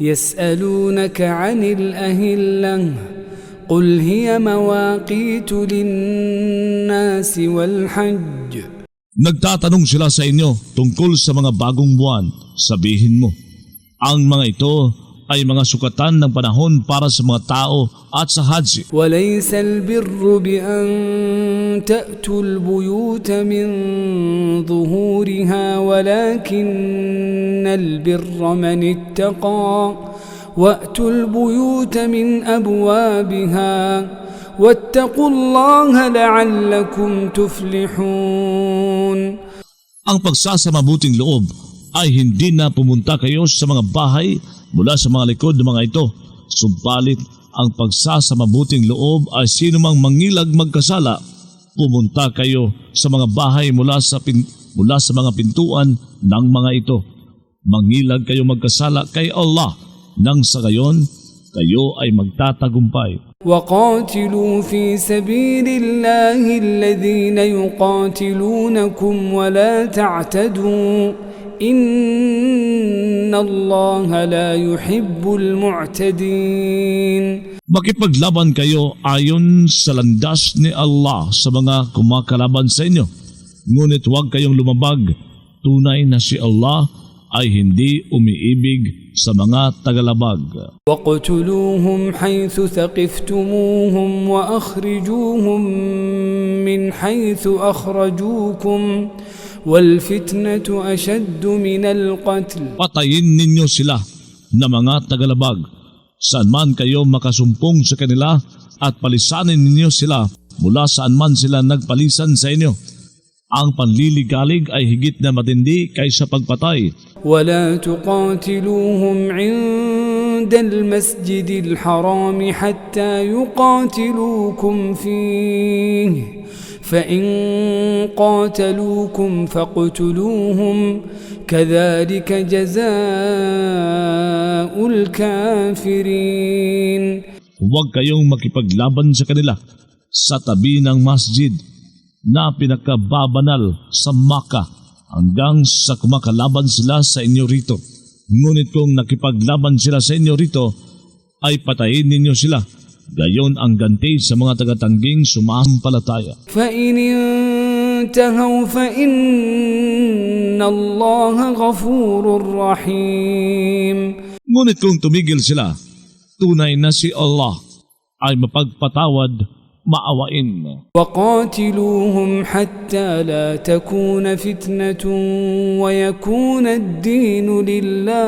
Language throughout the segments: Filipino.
يسألونك عن الأهلة قل هي مواقيت للناس والحج Nagtatanong sila sa inyo tungkol sa mga bagong buwan. Sabihin mo, ang mga ito ay mga sukatan ng panahon para sa mga tao at sa Hajj. وليس البر بأن تأتوا البيوت من ظهورها ولكن البر من اتقى وأتوا البيوت من أبوابها واتقوا الله لعلكم تفلحون Ang pagsasamabuting loob ay hindi na pumunta kayo sa mga bahay mula sa mga likod ng mga ito. Subalit ang pagsasamabuting loob ay sinumang mangilag magkasala. Pumunta kayo sa mga bahay mula sa, pin, mula sa mga pintuan ng mga ito. Mangilag kayo magkasala kay Allah nang sa gayon kayo ay magtatagumpay. وقاتلوا في سبيل الله الذين يقاتلونكم ولا تعتدوا إن الله لا يحب المعتدين Makipaglaban kayo ayon sa landas ni Allah sa mga kumakalaban sa inyo. Ngunit huwag kayong lumabag. Tunay na si Allah ay hindi umiibig sa mga tagalabag. واقتلوهم حيث ثقفتموهم وأخرجوهم من حيث أخرجوكم والفتنة أشد من القتل Patayin ninyo sila na mga tagalabag. Saan man kayo makasumpong sa kanila at palisanin ninyo sila mula saan man sila nagpalisan sa inyo. Ang panliligalig ay higit na matindi kaysa pagpatay. ولا تقاتلوهم عند المسجد الحرام حتى يقاتلوكم فيه فإن قاتلوكم فاقتلوهم كذلك جزاء الكافرين Huwag kayong makipaglaban sa kanila sa tabi ng masjid na pinakababanal sa Makkah hanggang sa kumakalaban sila sa inyo rito. Ngunit kung nakipaglaban sila sa inyo rito, ay patayin ninyo sila. Gayon ang ganti sa mga tagatangging sumampalataya. فإن انتهوا فإن الله غفور رحيم Ngunit kung tumigil sila, tunay na si Allah ay mapagpatawad, maawain. وقاتلوهم حتى لا تكون فتنة ويكون الدين لله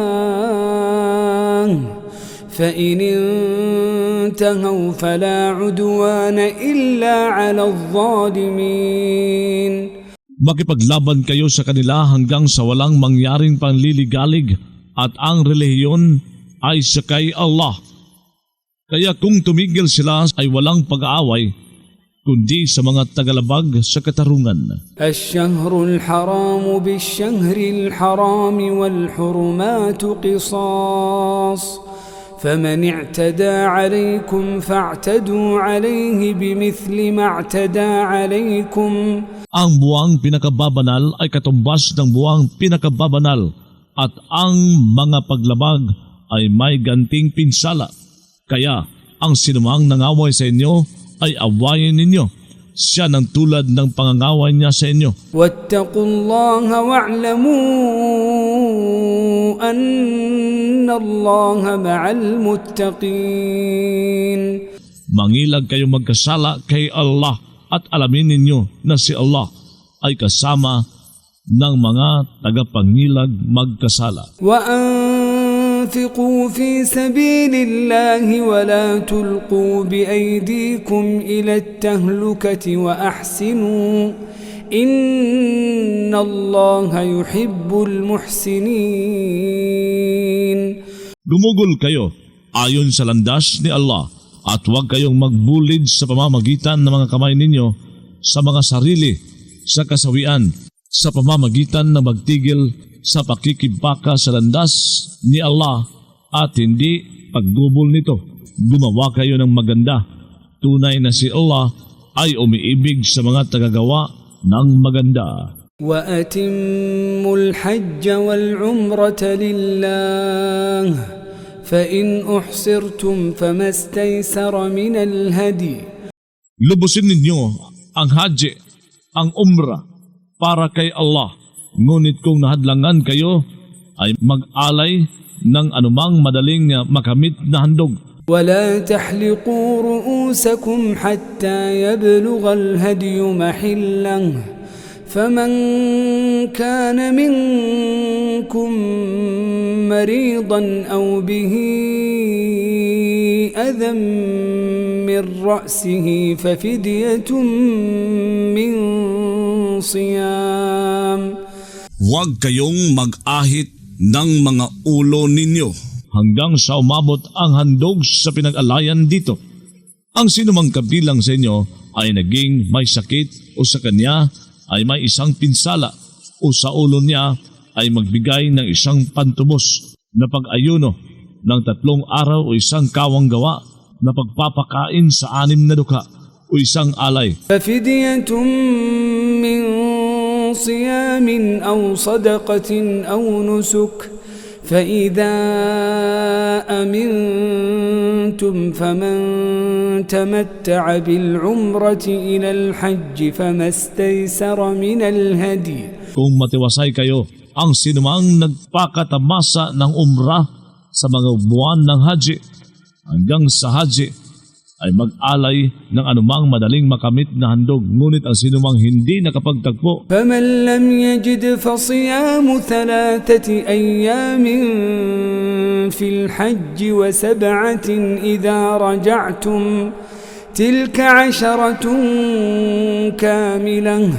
فإن انتهوا فلا عدوان إلا على الظالمين Makipaglaban kayo sa kanila hanggang sa walang mangyaring panliligalig at ang relihiyon ay sa kay Allah. Kaya kung tumigil sila ay walang pag-aaway, kundi sa mga tagalabag sa katarungan. الشهر الحرام بالشهر الحرام والحرمات قصاص فمن اعتدى عليكم فاعتدوا عليه بمثل ما اعتدى عليكم Ang buwang pinakababanal ay katumbas ng buwang pinakababanal at ang mga paglabag ay may ganting pinsala. Kaya ang sinumang nangaway sa inyo ay awayin ninyo. Siya ng tulad ng pangangaway niya sa inyo. واتقوا الله واعلموا أن الله مع المتقين Mangilag kayo magkasala kay Allah at alamin ninyo na si Allah ay kasama ng mga tagapangilag magkasala. وأنفقوا في سبيل الله ولا تلقوا بأيديكم إلى التهلكة وأحسنوا إن الله يحب المحسنين Dumugol kayo ayon sa landas ni Allah at huwag kayong magbulid sa pamamagitan ng mga kamay ninyo sa mga sarili sa kasawian sa pamamagitan ng magtigil sa pakikibaka sa landas ni Allah at hindi paggubol nito. Gumawa kayo ng maganda. Tunay na si Allah ay umiibig sa mga tagagawa ng maganda. وأتموا الحج والعمرة لله فإن أحصرتم فما استيسر من الهدي Lubusin ninyo ang haji, ang umrah, para kay Allah. Ngunit kung nahadlangan kayo, ay mag-alay ng anumang madaling makamit na handog. ولا تحلقوا رؤوسكم حتى يبلغ الهدي محله فمن كان منكم مريضا أو به أذى من رأسه ففدية من صيام huwag kayong mag-ahit ng mga ulo ninyo. Hanggang sa umabot ang handog sa pinag-alayan dito. Ang sinumang kabilang sa inyo ay naging may sakit o sa kanya ay may isang pinsala o sa ulo niya ay magbigay ng isang pantubos na pag-ayuno ng tatlong araw o isang kawang gawa na pagpapakain sa anim na duka o isang alay. صيام أو صدقة أو نسك فإذا أمنتم فمن تمتع بالعمرة إلى الحج فما استيسر من الهدي Kung matiwasay kayo, ang sinumang nagpakatamasa ng umrah sa mga buwan ng haji hanggang sa haji ay mag-alay ng anumang madaling makamit na handog. Ngunit ang sinumang hindi nakapagtagpo فمن لم يجد فصيام ثلاثة أيام في الحج وسبعة إذا رجعتم تلك عشرة كاملة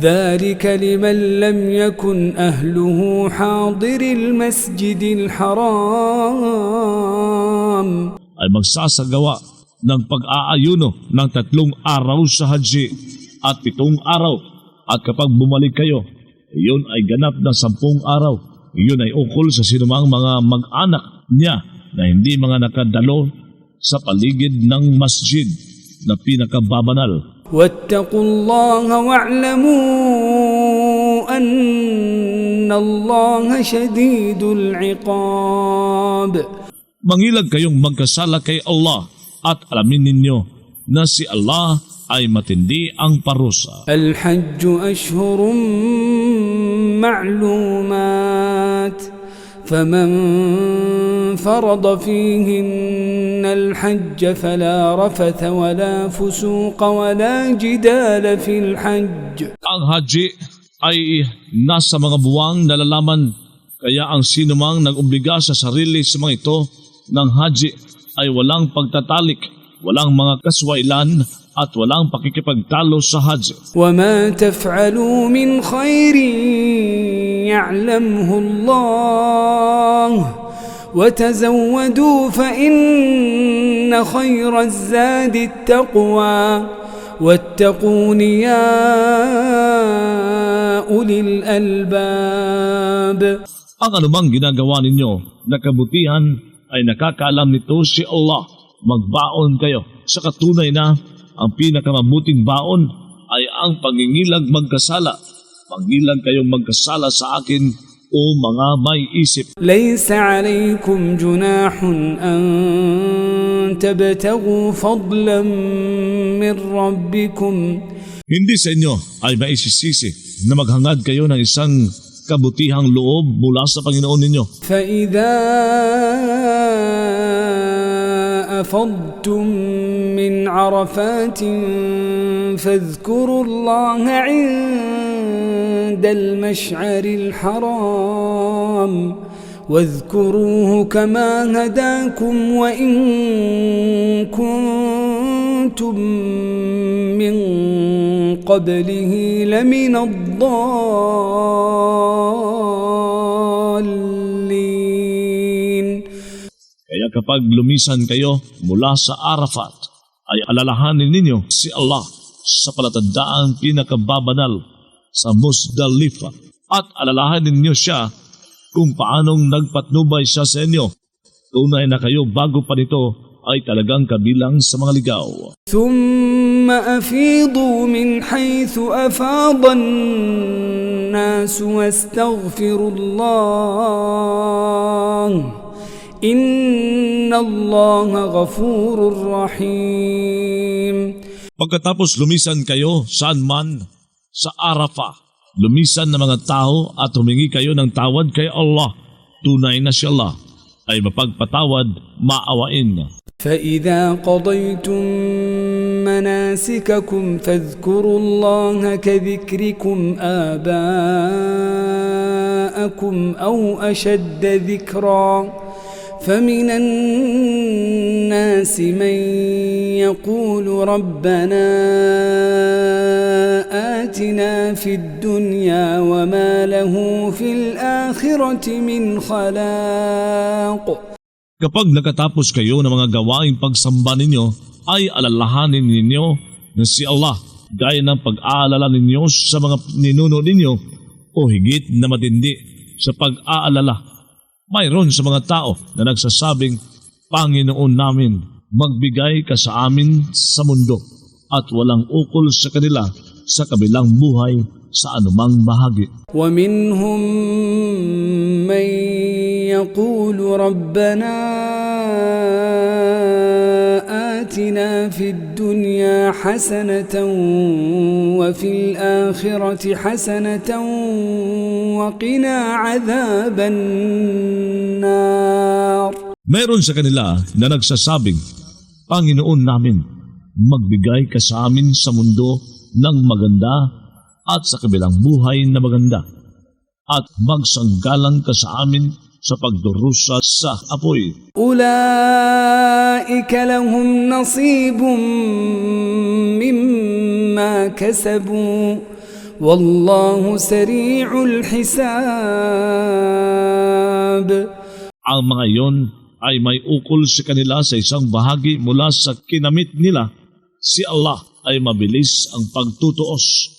ذلك لمن لم يكن أهله حاضر المسجد الحرام ay magsasagawa ng pag-aayuno ng tatlong araw sa haji at pitong araw. At kapag bumalik kayo, iyon ay ganap na sampung araw. Iyon ay ukol sa sinumang mga mag-anak niya na hindi mga nakadalo sa paligid ng masjid na pinakababanal. واتقوا الله واعلموا أن الله شديد العقاب Mangilag kayong magkasala kay Allah at alamin ninyo na si Allah ay matindi ang parusa. الحج أشهر معلومات فمن فرض فيهن الحج فلا رفث ولا فسوق ولا جدال في الحج Ang haji ay nasa mga buwang nalalaman kaya ang sinumang nag-obliga sa sarili sa mga ito ng haji ay walang pagtatalik, walang mga kaswailan at walang pakikipagtalo sa haji. وما تفعلوا من خير يعلمه الله وتزودوا فإن خير الزاد التقوى واتقون يا أولي الألباب Ang anumang ginagawa ninyo na kabutihan ay nakakaalam nito si Allah. Magbaon kayo sa katunay na ang pinakamabuting baon ay ang pangingilag magkasala. Pangilag kayong magkasala sa akin o mga may isip. ليس عليكم جناح أن تبتغوا فضلا من ربكم Hindi sa inyo ay maisisisi na maghangad kayo ng isang kabutihang loob mula sa Panginoon ninyo. فإذا أفضتم من عرفات فاذكروا الله عند المشعر الحرام واذكروه كما هداكم وإن كنتم من قبله لمن الضالين Kaya kapag lumisan kayo mula sa Arafat, ay alalahanin ninyo si Allah sa palatandaan pinakababanal sa Musdalifa at alalahanin ninyo siya kung paanong nagpatnubay siya sa inyo. Tunay na kayo bago pa nito ay talagang kabilang sa mga ligaw. ثم أفيضوا من حيث أفاض الناس واستغفروا الله إن الله غفور رحيم Pagkatapos lumisan kayo saan man sa Arafah, lumisan ng mga tao at humingi kayo ng tawad kay Allah. Tunay na si Allah ay mapagpatawad, maawain. فإذا قضيتم مناسككم فاذكروا الله كذكركم آباءكم أو أشد ذكرا فمن الناس من يقول ربنا آتنا في الدنيا وما له في الآخرة من خلاق Kapag nakatapos kayo ng mga gawaing pagsamba ninyo, ay alalahanin ninyo na si Allah gaya ng pag-aalala ninyo sa mga ninuno ninyo o higit na matindi sa pag-aalala. Mayroon sa mga tao na nagsasabing, Panginoon namin, magbigay ka sa amin sa mundo at walang ukol sa kanila sa kabilang buhay sa anumang bahagi. ومنهم من يقول ربنا آتنا في الدنيا حسنة وفي الآخرة حسنة وقنا عذاب النار Meron sa kanila na nagsasabing, Panginoon namin, magbigay ka sa amin sa mundo ng maganda at sa kabilang buhay na maganda at magsanggalang ka sa amin sa pagdurusa sa apoy. Ulaika lahum nasibum mimma kasabu wallahu sari'ul hisab. Ang mga yon ay may ukol sa kanila sa isang bahagi mula sa kinamit nila. Si Allah ay mabilis ang pagtutuos